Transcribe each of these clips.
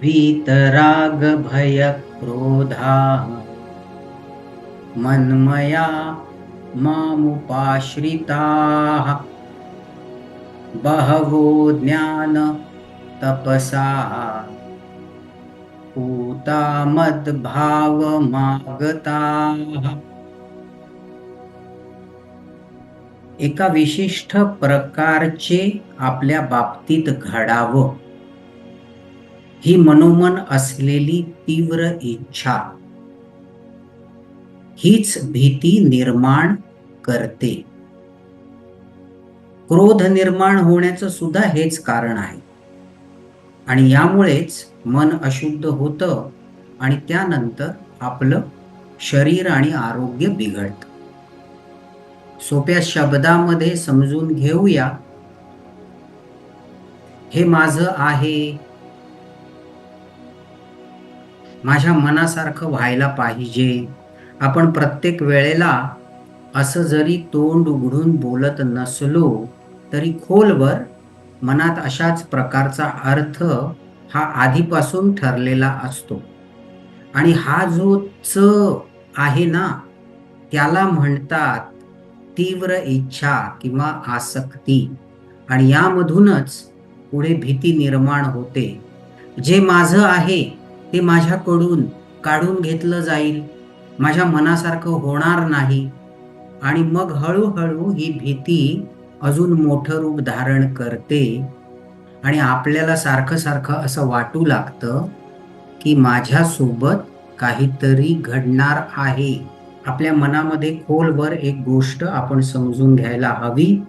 वीतराग भय क्रोधा मन्मया मामुपाश्रिताः। बहवो ज्ञान तपसा पूता मद्भावमागताः एका विशिष्ट प्रकारचे आपल्या बाबतीत घडावं। ही मनोमन असलेली तीव्र इच्छा. हीच भीती निर्माण करते. क्रोध निर्माण होण्याचं सुद्धा हेच कारण आहे. आणि यामुळेच मन अशुद्ध होतं आणि त्यानंतर आपलं शरीर आणि आरोग्य बिघडतं. सोप्या शब्दामध्ये समजून घेऊया. हे माझं आहे. माझ्या मनासारखं व्हायला पाहिजे. आपण प्रत्येक वेळेला असं जरी तोंड उघडून बोलत नसलो तरी खोलवर मनात अशाच प्रकारचा अर्थ हा आधीपासून ठरलेला असतो. आणि हा जो च आहे ना त्याला म्हणतात तीव्र इच्छा किंवा आसक्ती. आणि यामधूनच पुढे भीती निर्माण होते. जे माझं आहे ते माझ्याकडून काढून घेतलं जाईल. माझ्या मनासारखं होणार नाही. आणि मग हळूहळू ही भीती अजून मोठं रूप धारण करते. आणि आपल्याला सारखं सारखं असं वाटू लागतं की माझ्यासोबत काहीतरी घडणार आहे. आपल्या मनामध्ये खोलवर एक गोष्ट आपण समजून घ्यायला हवी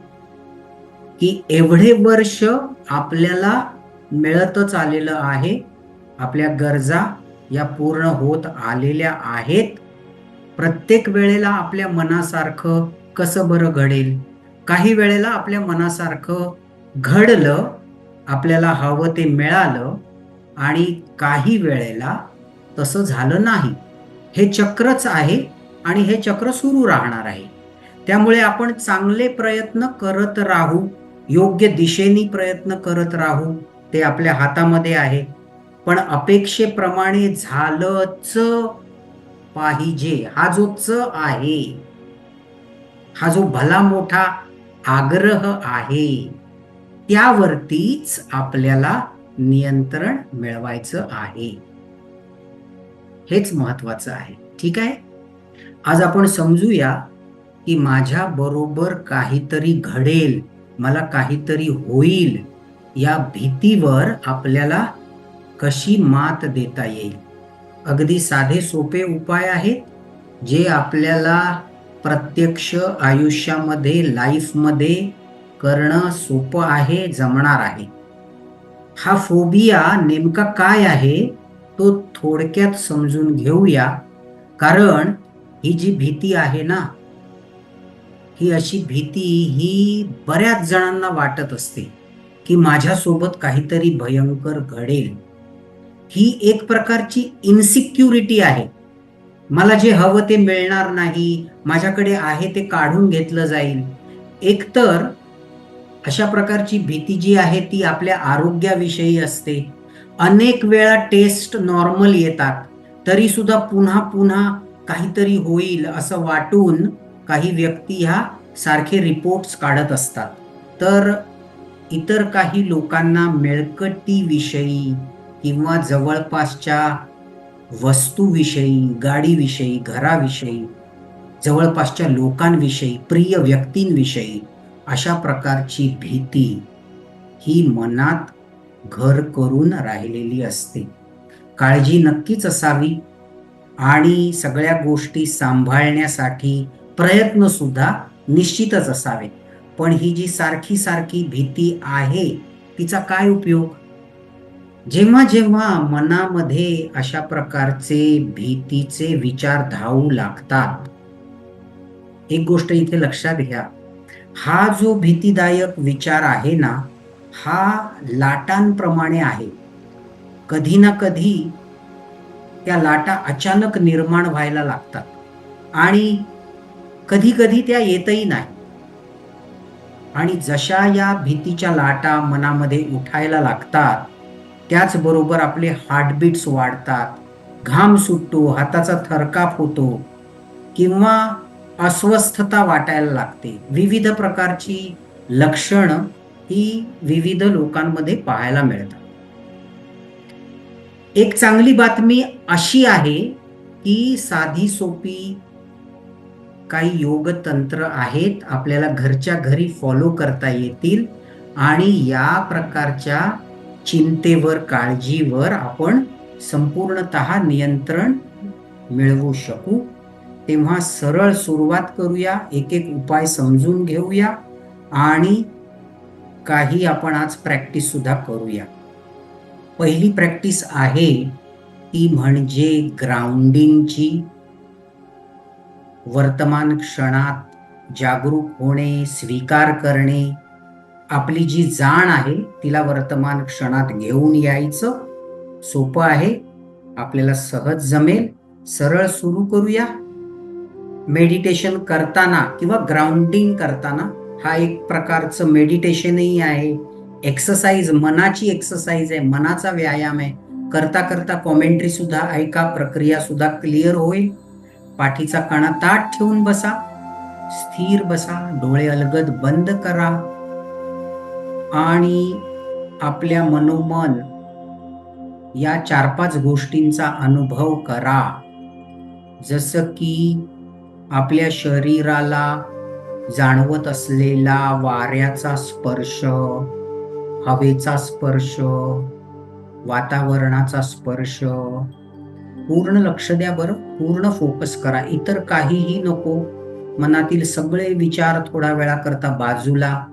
की एवढे वर्ष आपल्याला मिळतच आलेलं आहे आपल्या गरजा या पूर्ण होत आलेल्या आहेत. प्रत्येक वेळेला आपल्या मनासारखं कसं बरं घडेल? काही वेळेला आपल्या मनासारखं घडलं आपल्याला हवं ते मिळालं आणि काही वेळेला तसं झालं नाही. हे चक्रच आहे आणि हे चक्र सुरू राहणार आहे. त्यामुळे आपण चांगले प्रयत्न करत राहू योग्य दिशेने प्रयत्न करत राहू ते आपल्या हातामध्ये आहे. पण अपेक्षेप्रमाणे झालंच पाहिजे. हा जो च आहे हा जो भला मोठा आग्रह आहे त्यावरतीच आपल्याला नियंत्रण मिळवायचं आहे. हेच महत्वाचं आहे. ठीक आहे? आज आपण समजूया की माझ्या बरोबर काहीतरी घडेल मला काहीतरी होईल या भीतीवर आपल्याला कशी मात देता येईल? अगदी साधे सोपे उपाय आहेत जे आपल्याला प्रत्यक्ष आयुष्यामध्ये लाईफमध्ये करणं सोपं आहे जमणार आहे. हा फोबिया नेमका काय आहे तो थोडक्यात समजून घेऊया. कारण ही जी भीती आहे ना ही अशी भीती ही बऱ्याच जणांना वाटत असते की माझ्यासोबत काहीतरी भयंकर घडेल. ही एक प्रकारची इन्सिक्युरिटी आहे. मला जे हवं ते मिळणार नाही माझ्याकडे आहे ते काढून घेतलं जाईल. एकतर अशा प्रकारची भीती जी आहे ती आपल्या आरोग्याविषयी असते. अनेक वेळा टेस्ट नॉर्मल येतात. तरी सुद्धा पुन्हा पुन्हा काहीतरी होईल असं वाटून काही व्यक्ती ह्या सारखे रिपोर्ट्स काढत असतात. तर इतर काही लोकांना मिळकटीविषयी किंवा जवळपासच्या वस्तूविषयी गाडीविषयी घराविषयी जवळपासच्या लोकांविषयी प्रिय व्यक्तींविषयी अशा प्रकारची भीती ही मनात घर करून राहिलेली असते. काळजी नक्कीच असावी आणि सगळ्या गोष्टी सांभाळण्यासाठी प्रयत्न सुद्धा निश्चितच असावे पण ही जी सारखी सारखी भीती आहे तिचा काय उपयोग? जेव्हा जेव्हा मनामध्ये अशा प्रकारचे भीतीचे विचार धावू लागतात एक गोष्ट इथे लक्षात घ्या. हा जो भीतीदायक विचार आहे ना हा लाटांप्रमाणे आहे. कधी ना कधी त्या लाटा अचानक निर्माण व्हायला लागतात आणि कधी कधी त्या येतही नाही. आणि जशा या भीतीच्या लाटा मनामध्ये उठायला लागतात त्याचबरोबर आपले हार्टबीट्स वाढतात. घाम सुटतो हाताचा थरकाप होतो किंवा अस्वस्थता वाटायला लागते. विविध प्रकारची लक्षणं ही विविध लोकांमध्ये पाहायला मिळतात. एक चांगली बातमी अशी आहे की साधी सोपी काही योग तंत्र आहेत. आपल्याला घरच्या घरी फॉलो करता येतील आणि या प्रकारच्या चिंतेवर काळजीवर आपण संपूर्णत नियंत्रण मिळवू शकू. तेव्हा सरळ सुरुवात करूया एक एक उपाय समजून घेऊया आणि काही आपण आज प्रॅक्टिस सुद्धा करूया. पहिली प्रॅक्टिस आहे ती म्हणजे ग्राउंडिंगची वर्तमान क्षणात जागरूक होणे स्वीकार करणे. आपली जी जाण आहे तिला वर्तमान क्षणात घेऊन यायचं सोपं आहे. आपल्याला सहज जमेल. सरळ सुरू करूया. मेडिटेशन करताना किंवा ग्राउंडिंग करताना हा एक प्रकारचं मेडिटेशनही आहे. एक्सरसाइज मनाची एक्सरसाइज आहे मनाचा व्यायाम आहे. करता करता कॉमेंट्री सुद्धा ऐका प्रक्रिया सुद्धा क्लिअर होईल. पाठीचा कणा ताट ठेवून बसा. स्थिर बसा. डोळे अलगद बंद करा. आणि आपल्या मनोमन या चार पाच गोष्टींचा अनुभव करा. जसं की आपल्या शरीराला जाणवत असलेला वाऱ्याचा स्पर्श हवेचा स्पर्श वातावरणाचा स्पर्श. पूर्ण लक्ष द्या बरं पूर्ण फोकस करा. इतर काहीही नको. मनातील सगळे विचार थोडा वेळा करता बाजूला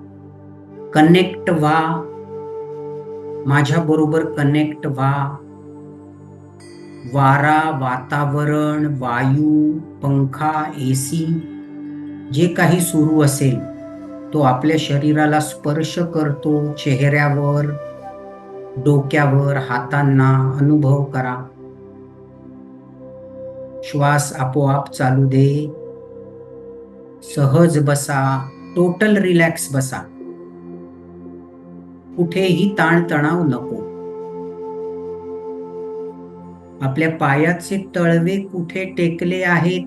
कनेक्ट व्हा. माझ्या बरोबर कनेक्ट व्हा. वारा वातावरण वायू पंखा एसी जे काही सुरू असेल तो आपल्या शरीराला स्पर्श करतो चेहऱ्यावर डोक्यावर हातांना अनुभव करा. श्वास आपोआप चालू दे. सहज बसा टोटल रिलॅक्स बसा. कुठेही ताणतणाव नको. आपल्या पायाचे तळवे कुठे टेकले आहेत?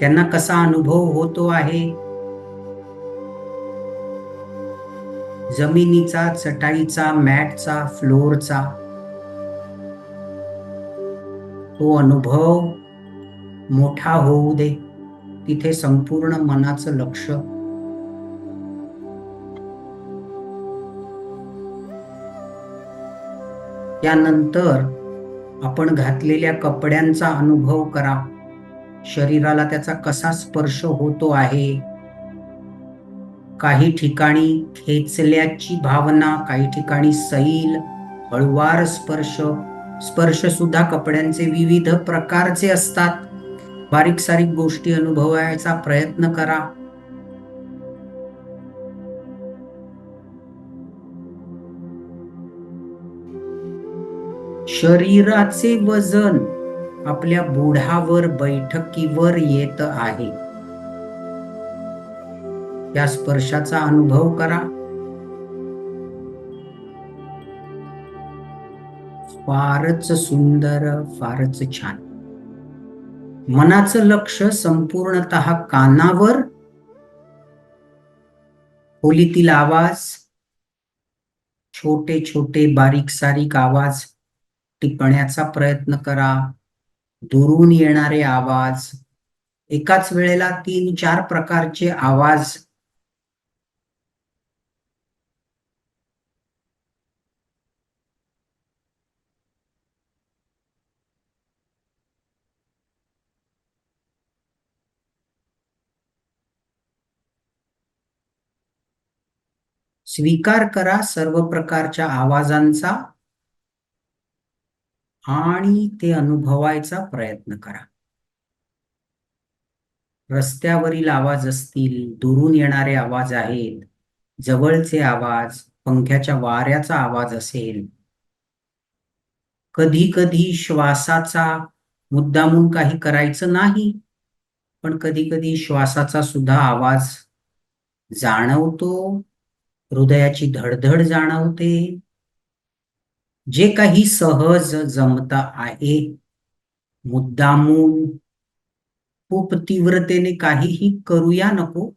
त्यांना कसा अनुभव होतो आहे? जमिनीचा चटाईचा मॅटचा फ्लोअरचा तो अनुभव मोठा होऊ दे. तिथे संपूर्ण मनाचं लक्ष त्यानंतर आपण घातलेल्या कपड्यांचा अनुभव करा. शरीराला त्याचा कसा स्पर्श होतो आहे? काही ठिकाणी खेचल्याची भावना काही ठिकाणी सैल हळुवार स्पर्श. स्पर्श सुद्धा कपड्यांचे विविध प्रकारचे असतात. बारीक सारीक गोष्टी अनुभवायचा प्रयत्न करा. शरीराचे वजन आपल्या बुढावर बैठकीवर येत आहे. त्या स्पर्शाचा अनुभव करा. फारच सुंदर फारच छान. मनाचं लक्ष संपूर्णत कानावर. खोलीतील आवाज छोटे छोटे बारीक सारीक आवाज टिपण्याचा प्रयत्न करा. दुरून येणारे आवाज. एकाच वेळेला तीन चार प्रकारचे आवाज. स्वीकार करा सर्व प्रकारच्या आवाजांचा. आणि ते अनुभवायचा प्रयत्न करा. रस्त्यावरील आवाज असतील दुरून येणारे आवाज आहेत जवळचे आवाज पंख्याच्या वाऱ्याचा आवाज असेल. कधी कधी श्वासाचा मुद्दामून काही करायचं नाही पण कधी कधी श्वासाचा सुद्धा आवाज जाणवतो हृदयाची धडधड जाणवते जे काही सहज जमत आहे मुद्दामून खूप तीव्रतेने काहीही करूया नको.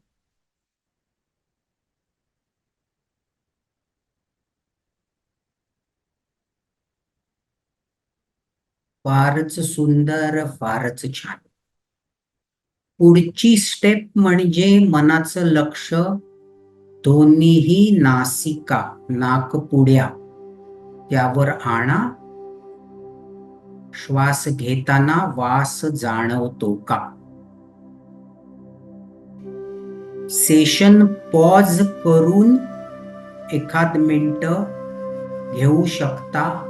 फारच सुंदर फारच छान. पुढची स्टेप म्हणजे मनाचं लक्ष दोन्हीही नासिका नाकपुड्या. त्यावर आणा. श्वास घेताना वास जाणवतो का? सेशन पॉज करून एखाद मिनिट घेऊ शकता.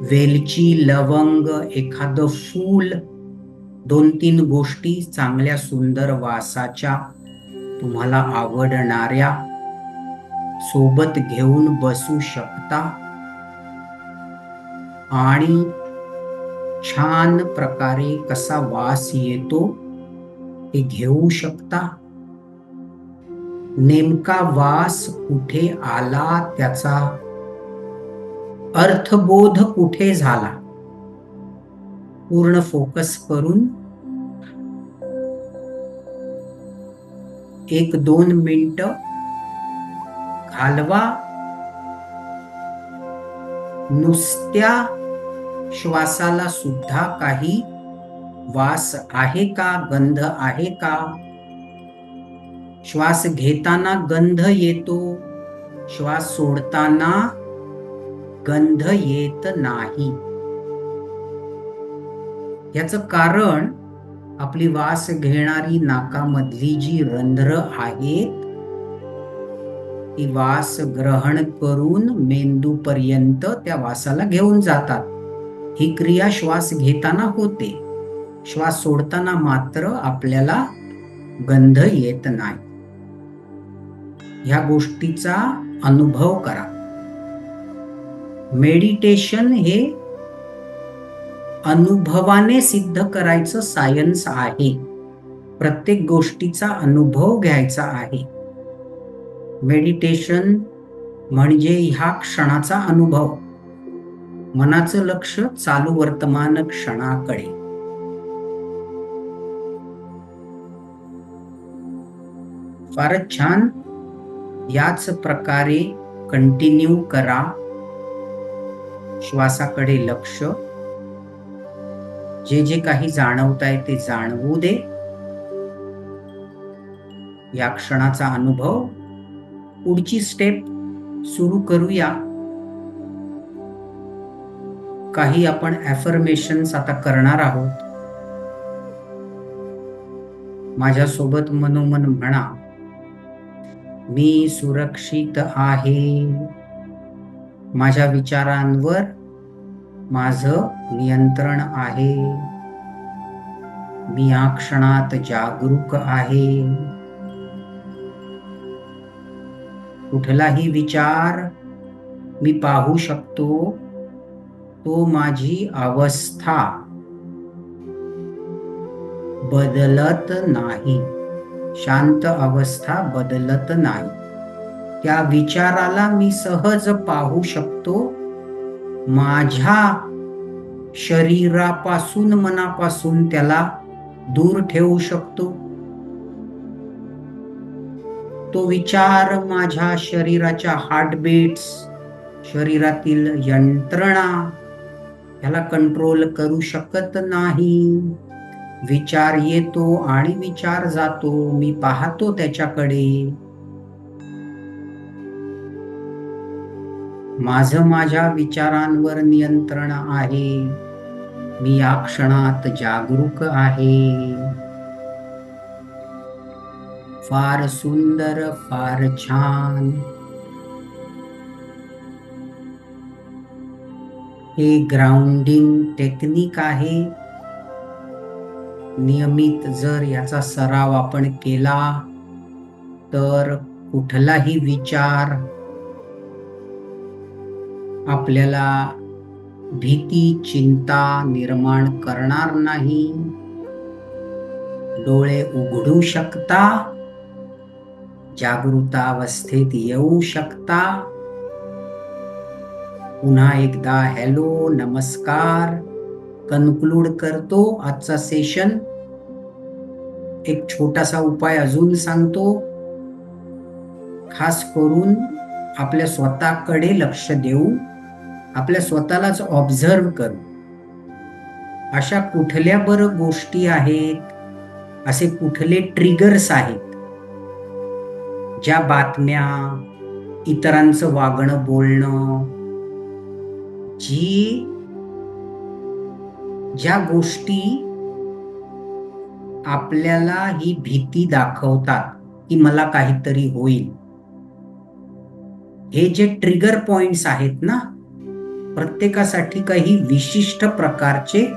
वेलची लवंग एखाद फूल दोन तीन गोष्टी चांगल्या सुंदर वासाच्या तुम्हाला आवडणाऱ्या. सोबत घेऊन बसू शकता. आणि छान प्रकारे कसा वास येतो ते घेऊ शकता. नेमका वास कुठे आला त्याचा अर्थबोध कुठे झाला? पूर्ण फोकस करून एक दोन मिनिट घालवा. नुसत्या श्वासाला सुद्धा काही वास आहे का? गंध आहे का? श्वास घेताना गंध येतो श्वास सोडताना गंध येत नाही. याच कारण आपली वास घेणारी नाकामधली जी रंध्र आहेत ती वास ग्रहण करून मेंदू पर्यंत त्या वासाला घेऊन जातात. ही क्रिया श्वास घेताना होते. श्वास सोडताना मात्र आपल्याला गंध येत नाही. ह्या गोष्टीचा अनुभव करा. मेडिटेशन हे अनुभवाने सिद्ध करायचं सायन्स आहे. प्रत्येक गोष्टीचा अनुभव घ्यायचा आहे. मेडिटेशन म्हणजे ह्या क्षणाचा अनुभव. मनाचं लक्ष चालू वर्तमान क्षणाकडे. फारच छान. याच प्रकारे कंटिन्यू करा. श्वासाकडे लक्ष. जे जे काही जाणवत आहे ते जाणवू दे. या क्षणाचा अनुभव पुढची स्टेप सुरू करूया. काही आपण ॲफर्मेशन्स आता करणार आहोत. माझ्यासोबत मनोमन म्हणा मी सुरक्षित आहे. माझ्या विचारांवर माझं नियंत्रण आहे. मी या क्षणात जागरूक आहे. कुठलाही विचार मी पाहू शकतो तो माझी अवस्था. बदलत नाही. शांत अवस्था बदलत नाही. त्या विचाराला मी सहज पाहू शकतो. माझ्या शरीरापासून मनापासून त्याला दूर ठेवू शकतो. तो विचार माझ्या शरीराच्या हार्टबीट्स शरीरातील यंत्रणा ह्याला कंट्रोल करू शकत नाही. विचार येतो आणि विचार जातो मी पाहतो त्याच्याकडे. माझं माझ्या विचारांवर नियंत्रण आहे. मी या क्षणात जागरूक आहे. फार सुंदर फार छान. हे ग्राउंडिंग टेक्निक आहे. नियमित जर याचा सराव आपण केला तर कुठलाही विचार आपल्याला भीती चिंता निर्माण करणार नाही. डोळे उघडू शकता. जागृतावस्थेत येऊ शकता. पुन्हा एकदा हॅलो नमस्कार. कन्क्लूड करतो आजचा सेशन. एक छोटासा उपाय अजून सांगतो. खास करून आपल्या स्वतःकडे लक्ष देऊ. आपल्या स्वतःलाच ऑब्झर्व करू. अशा कुठल्या बरं गोष्टी आहेत? असे कुठले ट्रिगर्स आहेत? ज्या बातम्या इतरांचं वागणं बोलणं जी ज्या गोष्टी आपल्याला ही भीती दाखवतात की मला काहीतरी होईल. हे जे ट्रिगर पॉइंट्स आहेत ना प्रत्येकासाठी काही विशिष्ट प्रकारचे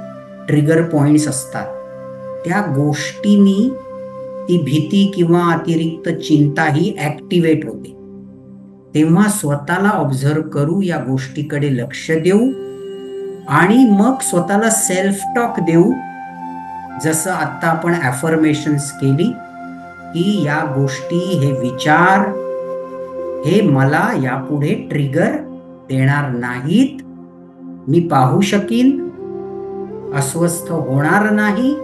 ट्रिगर पॉइंट्स असतात. त्या गोष्टींनी ती भीती किंवा अतिरिक्त चिंता ही ऍक्टिवेट होते. तेव्हा स्वतःला ऑब्झर्व करू या गोष्टीकडे लक्ष देऊ आणि मग स्वतःला सेल्फ टॉक देऊ. जसं आत्ता आपण ॲफर्मेशन्स केली की या गोष्टी हे विचार हे मला यापुढे ट्रिगर देणार नाहीत. मी पाहू शकीन. अस्वस्थ होणार नाही.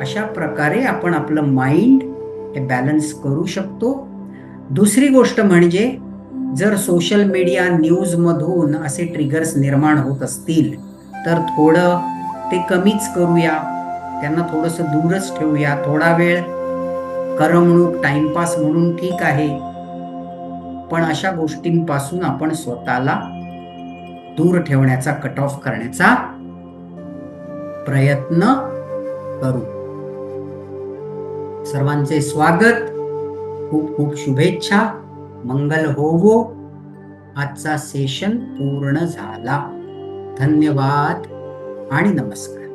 अशा प्रकारे आपण आपलं माइंड हे बॅलन्स करू शकतो. दुसरी गोष्ट म्हणजे जर सोशल मीडिया न्यूजमधून असे ट्रिगर्स निर्माण होत असतील तर थोडं ते कमीच करूया. त्यांना थोडंसं दूरच ठेवूया. थोडा वेळ करमणूक टाइमपास म्हणून ठीक आहे. पण अशा गोष्टींपासून आपण स्वतःला दूर ठेवण्याचा कट ऑफ करण्याचा प्रयत्न करू. सर्वांचे स्वागत. खूप खूप शुभेच्छा. मंगल होवो. आजचा सेशन पूर्ण झाला. धन्यवाद आणि नमस्कार.